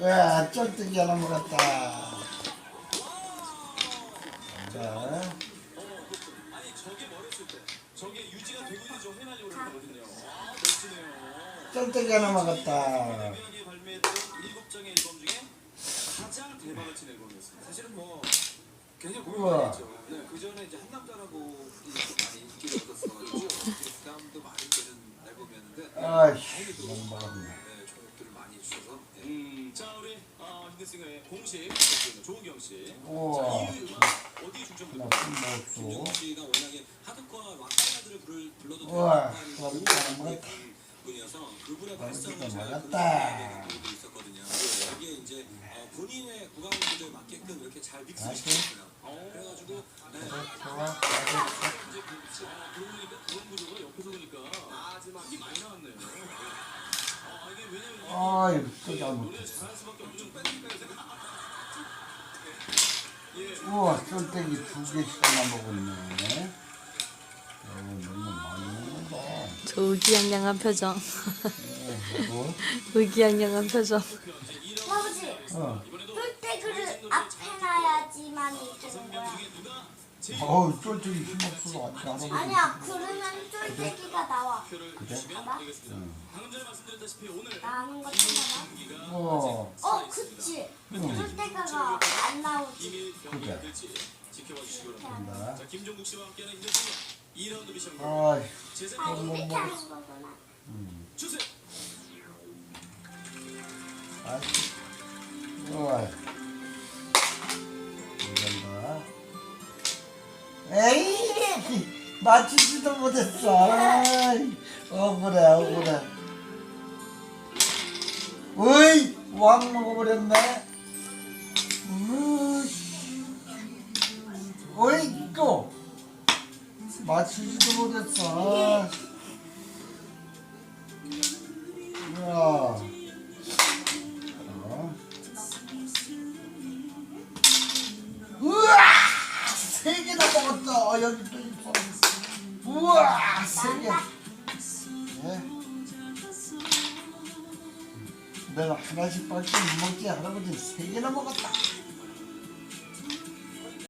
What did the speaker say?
와, 쫀득이 하나 먹었다. 자. 쫀득이 하나 먹었다. 우와. 네, 그 전에 이제 한 남자라고 많이 인기를 얻었어가지고 부담도 많이 되는 앨범이었는데 아이씨, 너무 먹었네. 네, 많이 주셔서 음, 자 우리 어, 힌트싱어의 공식 조은경 씨. 우와. 자, 이 음악 어디에 중점을 하나 두고 좀 먹었어. 김종국 씨가 워낙에 하드코어 락가들을 부를 불러도 우와, 되는 하나 먹었다. 분이어서 그분의 발성을 잘. 분석하는 분도 있었거든요. 네, 여기에 이제 어, 본인의 구강구조에 맞게끔 이렇게 잘 믹스를 맛있게? 시켰어요. 그래가지고 네. 좋아, 맛있어. 이제 그, 아, 그러고 보니까 구강구조가 옆에서 보니까 마지막 힘이 많이 나왔네요. 아 이게 왜냐면 아이, 또 잘못. 노래 잘할 수밖에 없죠. 밴드니까 우와, 쫀득이 두 개씩이나 먹었네. 어, 너무 많이 먹는다. 저 의기양양한 표정. 어, 뭐? 의기양양한 표정. 아버지, 어. 뿔떼그를 앞에 놔야지만 되는 거야. 어우, 힘없어서 완전 할아버지. 아니야, 그러면 쫄떼기가 나와. 그래? 봐봐. 나는 같아. 어, 어, 그치. 쫄떼가가 안 나오지. 그래. 자 김종국 씨와 함께하는 인터뷰 2라운드 미션 아, 뭐, 이렇게 뭐. 하는 거구나. 주세요. 아 에이, 맞추지도 못했어. 아이, 억울해, 억울해. 으이, 왕 먹어버렸네. 으이씨. 어이, 또. 맞추지도 못했어. 아. 이 세 개나 먹었어. 어, 여기 또 있어. 우와! 세 개. 예. 내가 하나씩 밖에 못 먹지. 할아버지 세 개나 먹었다.